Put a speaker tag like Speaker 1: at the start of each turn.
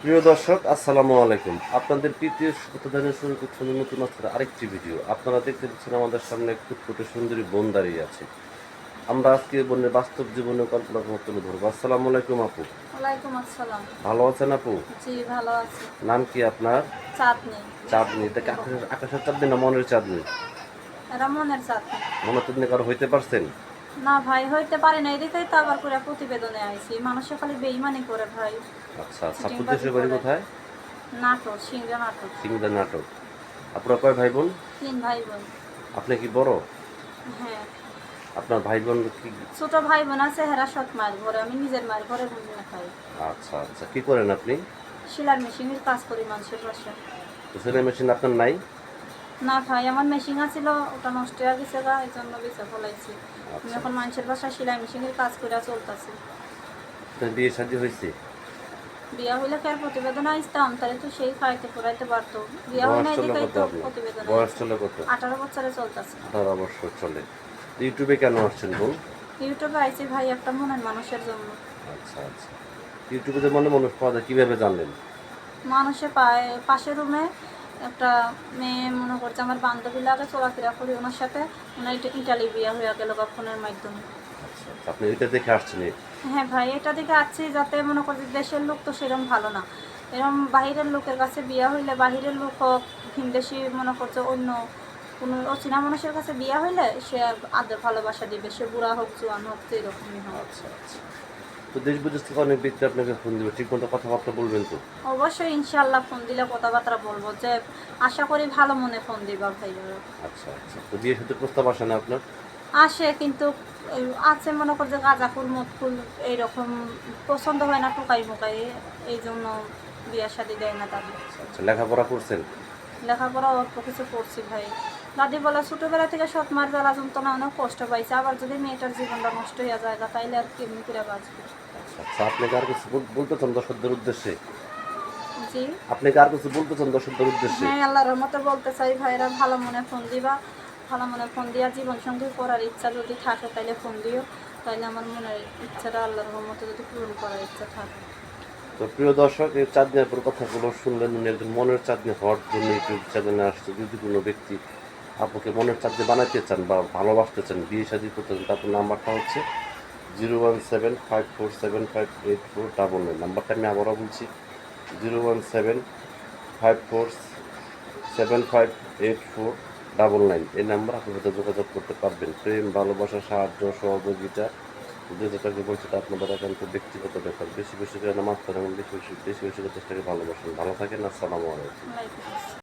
Speaker 1: প্রিয় দর্শক আসসালামু আলাইকুম। আপনাদের তৃতীয় প্রতিদানের শুরু করছেন নতুন আজকের আরেকটি ভিডিও। আপনারা দেখতে পাচ্ছেন আমাদের সামনে ফুটফুটে সুন্দরী বোন দাঁড়িয়ে আছে। আমরা আজকে বোনের বাস্তব জীবনের কল্পনা করে তুলে ধরবো। আসসালামু আলাইকুম আপু। ভালো আছেন আপু?
Speaker 2: জি ভালো আছি।
Speaker 1: নাম কি আপনার?
Speaker 2: চাঁদনি।
Speaker 1: চাঁদনি। এটা কি আকাশের চাঁদনি না মনের চাঁদনি?
Speaker 2: এরা মনের চাঁদনি।
Speaker 1: মনের চাঁদনি কারও হইতে পারছেন?
Speaker 2: না ভাই হইতে পারে না এদিকেই তো আবার করে প্রতিবেদনে আইছি। মানুষে খালি বেইমানি করে ভাই।
Speaker 1: আচ্ছা সাপুর দেশের বাড়ি কোথায়?
Speaker 2: নাটক সিংহা নাটক
Speaker 1: সিংহদের নাটক আপনারা কয় ভাই বোন
Speaker 2: তিন ভাই বোন
Speaker 1: আপনি কি বড়?
Speaker 2: হ্যাঁ।
Speaker 1: আপনার ভাই বোন কি?
Speaker 2: ছোট ভাই বোন আছে হেরা সৎ মায়ের ঘরে আমি নিজের মায়ের ঘরে ঘুমিয়ে খাই
Speaker 1: আচ্ছা আচ্ছা কি করেন আপনি?
Speaker 2: শিলার মেশিনের কাজ করি মানুষের পাশে।
Speaker 1: সেলাই মেশিন আপনার নাই?
Speaker 2: না ভাই আমার মেশিন আছিল ওটা নষ্ট হয়ে গেছে গা এই জন্য বেঁচে ফলাইছি আমি
Speaker 1: আচ্ছা
Speaker 2: এখন মানুষের বাসায় সেলাই মেশিনের কাজ করে চলতেছি
Speaker 1: বিয়ে শাদী হয়েছে
Speaker 2: বিয়া হইলে কি আর প্রতিবেদন আসতাম তাহলে তো সেই খাইতে পড়াইতে পারতো বিয়া হয় না
Speaker 1: চলে
Speaker 2: এদিকেই তো প্রতিবেদন
Speaker 1: বয়স চলে কত
Speaker 2: আঠারো বছরে চলতেছে
Speaker 1: আঠারো বছর চলে ইউটিউবে কেন আসছেন বোন
Speaker 2: ইউটিউবে আইছি ভাই একটা মনের মানুষের জন্য
Speaker 1: আচ্ছা আচ্ছা ইউটিউবে যে মনে মানুষ পাওয়া যায় কীভাবে জানলেন
Speaker 2: মানুষে পায় পাশের রুমে একটা মেয়ে মনে করছে আমার বান্ধবী লাগে চলাফেরা করি ওনার সাথে। ওনার ইটা- ইটালি বিয়া হয়ে গেল বা ফোনের মাধ্যমে।
Speaker 1: আচ্ছা আচ্ছা। আপনি এটা দেখে আসছেন
Speaker 2: হ্যাঁ ভাই এটা দেখে আছি যাতে মনে করছে দেশের লোক তো সেরকম ভালো না। এরকম বাহিরের লোকের কাছে বিয়া হইলে বাহিরের লোক হোক ভিনদেশি মনে করছে অন্য কোনো অচেনা মানুষের কাছে বিয়া হইলে সে আদর ভালোবাসা দিবে সে বুড়া হোক জোয়ান হোক তো এরকমই হয়
Speaker 1: আচ্ছা আচ্ছা। তো দেশ বিদেশ থেকে অনেক ব্যক্তি আপনাকে ফোন দেবে। ঠিক মতো কথাবার্তা বলবেন তো?
Speaker 2: অবশ্যই ইনশাল্লাহ ফোন দিলে কথাবার্তা বলব যে আশা করি ভালো মনে ফোন দিবা ভাই
Speaker 1: আচ্ছা আচ্ছা। তো বিয়ে সাথে প্রস্তাব আসে না আপনার?
Speaker 2: আসে কিন্তু আছে মনে কর যে গাঁজা ফুল মদ ফুল এইরকম পছন্দ হয় না টুকাই মুকাই এই জন্য বিয়া শাদি দেয় না তাদের।
Speaker 1: আচ্ছা লেখাপড়া করছেন?
Speaker 2: লেখাপড়া অল্প কিছু পড়ছি ভাই। দাদি বলে ছোটবেলা থেকে সৎ মার জ্বালা যন্ত্রণা অনেক কষ্ট পাইছে। আবার যদি মেয়েটার জীবনটা নষ্ট হয়ে যায় তাইলে আর কেমনি করে বাঁচবে?
Speaker 1: আচ্ছা আচ্ছা আপনি কার কিছু বল- বলতে চান দর্শকদের উদ্দেশ্যে?
Speaker 2: জি।
Speaker 1: আপনি কার কিছু বলতে চান দর্শকদের উদ্দেশ্যে?
Speaker 2: হ্যাঁ আল্লাহর মতো বলতে চাই ভাইরা ভালো মনে ফোন দিবা ভালো মনে ফোন দিয়া জীবন সঙ্গী করার ইচ্ছা যদি থাকে তাইলে ফোন দিও তাইলে আমার মনের ইচ্ছাটা আল্লাহর মতো যদি পূরণ করার ইচ্ছা থাকে।
Speaker 1: তো প্রিয় দর্শক এই চাঁদনি আপুর কথাগুলো শুনলেন উনি একজন মনের চাঁদনি হওয়ার জন্য ইউটিউব চ্যানেলে আসছে। যদি কোনো ব্যক্তি আপুকে মনের চাঁদনি বানাইতে চান বা ভালোবাসতে চান বিয়ে শাদী করতে চান তারপর নাম্বারটা হচ্ছে zero one seven five four seven five eight four double nine. নাম্বারটা আমি আবারও বলছি, zero one seven five four seven five eight four double nine. এই নাম্বার আপনার সাথে যোগাযোগ করতে পারবেন। প্রেম, ভালোবাসা, সাহায্য, সহযোগিতা, যে যেটাকে বলছে তা আপনাদের একান্ত ব্যক্তিগত ব্যাপার। বেশি বেশি করে নামাজ পড়েন বেশি বেশি বেশি বেশি করে চেষ্টাকে ভালোবাসেন। ভালো থাকেন, আসসালামু আলাইকুম।